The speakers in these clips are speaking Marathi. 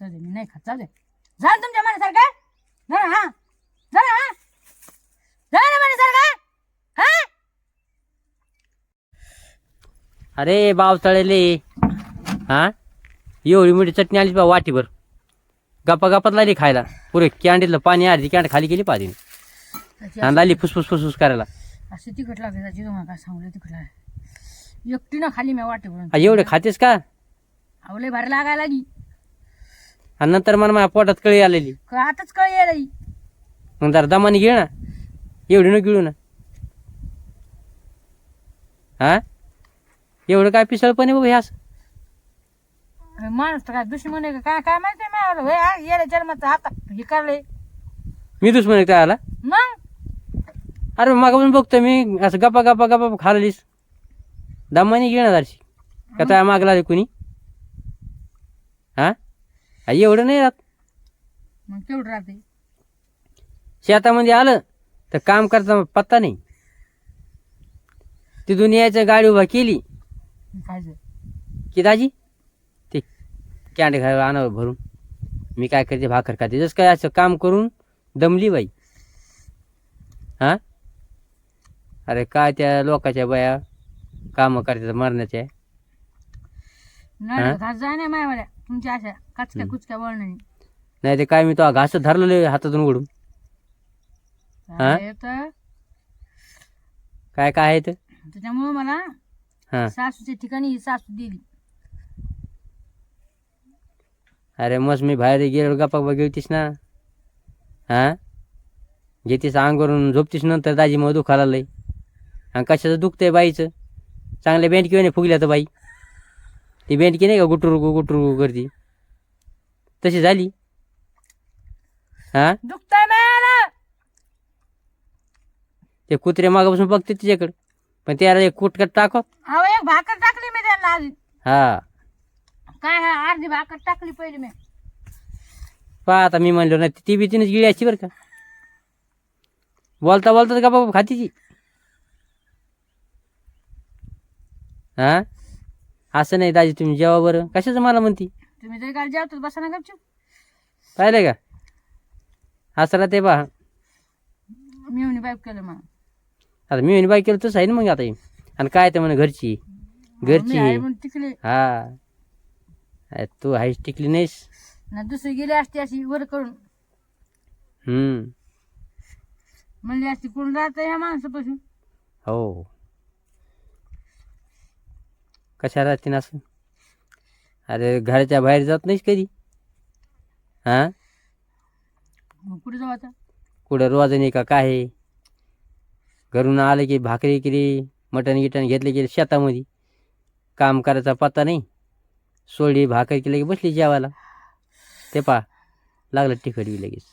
जाऊ दे मी नाही खात. जाऊ दे. झालं तुमच्या मनासारखं? झालं हा. हा. झालं मनासारखं? हा? अरे बाव तळेले. हा? एवढी मोठी चटणी आली बा वाटीभर. गप्पा गप्पात लागली खायला. पुरे कॅन्डीतलं पाणी अर्धी कॅन्ड खाली गेली पाहिजे आणि लागली फुसफुस फुसफुस करायला. अशी तिखट लागते त्याची तुम्हाला काय सांगू तिखट लागते एकटीनं खाली मी वाटे म्हणून आ, एवढे खातेस का? आवले भारी लागायला लागली. आणि नंतर मला माझ्या पोटात कळी आलेली. का आताच कळ लागली. मग जरा दमाने घे ना. एवढी न गिळू ना. हा? एवढं काय पिसळपणे बघ हे असं. माणूस तर काय दुश्मन आहे का? काय काय माहिती मला? हा येल्या जन्माचा हात हे करले मी दुश्मन काय आला मग? अरे मागापासून बघतो मी. असं गप्पा गप्पा गप्पा खाल्लीस. दमाने घे ना जरशी. का त्या मागला रे कुणी? हा? आ, एवढं नाही राहत. मग केवढं राहते? शेतामध्ये आलं तर काम करता पत्ता नाही. तिथून यायचं गाडी उभा केली. खायचं की दाजी ते कॅन्ड घाला आणावं भरून. मी काय करते भाकर खाते. जसं काय असं काम करून दमली बाई. हां? अरे काय त्या लोकाच्या बाया? कामं करतात मरण्याच्या. नाही घास जाय नाही मायावाल्या. तुमच्या अशा कचक्या कुचक्या वळणाने. नाही ते काय मी तो घास धरलेलं हातातून ओढून हा? काय तर काय काय आहे तर त्याच्यामुळे मला हां. सासूच्या ठिकाणी ही सासू दिली. अरे मस्त मी बाहेर गेलो गप्पा गप्पा घेतीस ना. हां? घेतीस अंगावरून झोपतीस नंतर दाजी मग दुखायला लय आणि कशाचं दुखतंय बाईचं? चांगल्या बेंडकी नाही फुगल्या तर बाई. ती बेंडकी नाही का? गुटरू गुटरू करती तशी झाली. हां? दुखतंय ते कुत्रे मागापासून बघते तिच्याकडं. पण त्याला एक कुटकट टाको. अहो एक भाकर टाकली मी त्यांना आधी. हा. काय हा अर्धी भाकर टाकली पहिली मी. पहा आता मी म्हणलो ना ती बी तिनेच गिळी असती बरं का? बोलता बोलता का बाबा खाती ती. हा? असं नाही दाजी तुम्ही जेव्हा बरं. कशाचं मला म्हणती? तुम्ही जरी काय जेवतो बसा ना गपचूप. पाहिलं का? असं राहते बा मी बाईप केलं मग. आता मी म्हणे बाई केलं तसं आहे ना मग आता हे. आणि काय ते म्हणे घरची घरची मी आहे. आहे. म्हणून टिकले. हा. अरे तू हाईस टिकली नाहीस. ना दुसरी गेली असती अशी वर करून. हम्म. म्हणली असती कोण राहत ह्या माणसापासून हो. कशा राहते ना असं? अरे घराच्या बाहेर जात नाहीस कधी? हां? मग कुठे जाऊ आता? कुठं रोजनी का काय? आहे? घरून आलं की भाकरी केली मटण गिटण घेतले की शेतामध्ये. काम करायचा पत्ता नाही. सोडी भाकरी केली की बसली जेवायला. ते पा लागलं तिखट बी लगेच.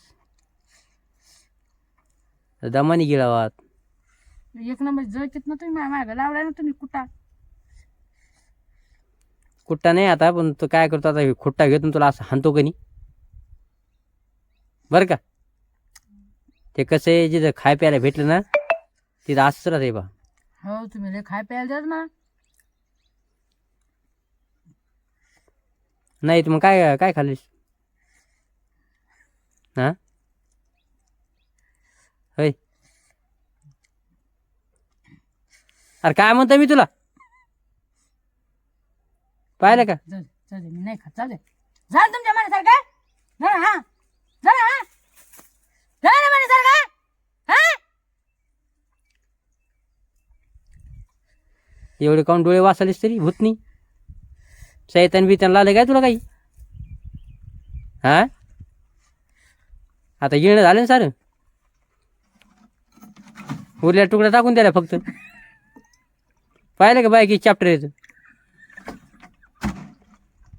दमानी गिळावात एक नंबर जळकीत ना तुम्ही माग लावलाय ना तुम्ही कुठा? कुट्टा नाही आता पण तो काय करतो आता खुट्टा घेतो तुला असं हाणतो कनी बरं का? ते कसं आहे जिथं खाय प्यायला भेटलं ना तिथं असंच राहते बा. हो तुम्ही लय खाय प्यायला मला नाही तर मग काय काय खाल्लीस? हां? होय. अरे काय म्हणतो मी तुला? पाहिलं का? जाऊ दे, जाऊ दे, मी नाही खात जाऊ दे. झालं तुमच्या मनासारखं? झालं हा. झालं हा. झालं मनासारखं? हा? एवढे काऊन डोळे वाचलेस तरी? भूत नाही. सैतान बितान लाले काय तुला काही? हा? आता येणं झालं ना सारं. उरल्या तुकडा टाकून द्यायला फक्त. पाहिलं का बाय की चॅप्टर येतं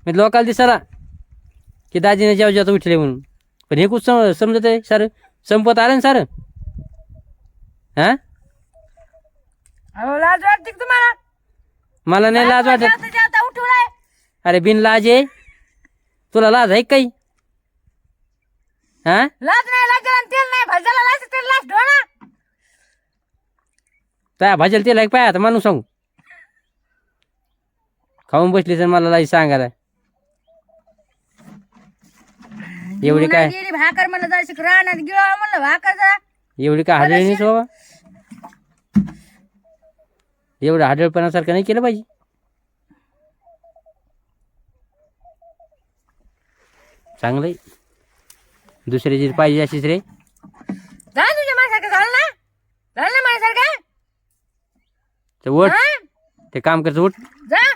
मी लोकाला दिसाला की दाजीने जेव्हा जेव्हा उठले म्हणून. पण हे कुठ सम समजत आहे सारं? संपत आलं ना सारं? हां? अहो लाज वाटते का तुम्हाला? मला नाही लाज वाटत. जेवता जेवता उठवलाय अरे बिन लाज आहे. तुला लाज आहे का काही? हा? लाज नाही लागेल तेल नाही भाजायला लाज तेल लाज ढोणा त्या भाजेल ते लाईक पाय आता? माणूस सांगू. खाऊन बसली तर मला लाई सांगायला. एवढी काय? गेली भाकर म्हणलं जरा राहणार गिळावं म्हणलं भाकर जरा. एवढी काय हाडळ नाहीस बाबा? एवढं हाडळपणासारखं नाही केलं पाहिजे. चांगलंय दुसऱ्याची पाहिजे अशीच रे. जा तुझ्या माझ्यासारखं झालं ना? झालं ना माझ्यासारखं उठ. हा? ते काम करतो उठ. जा.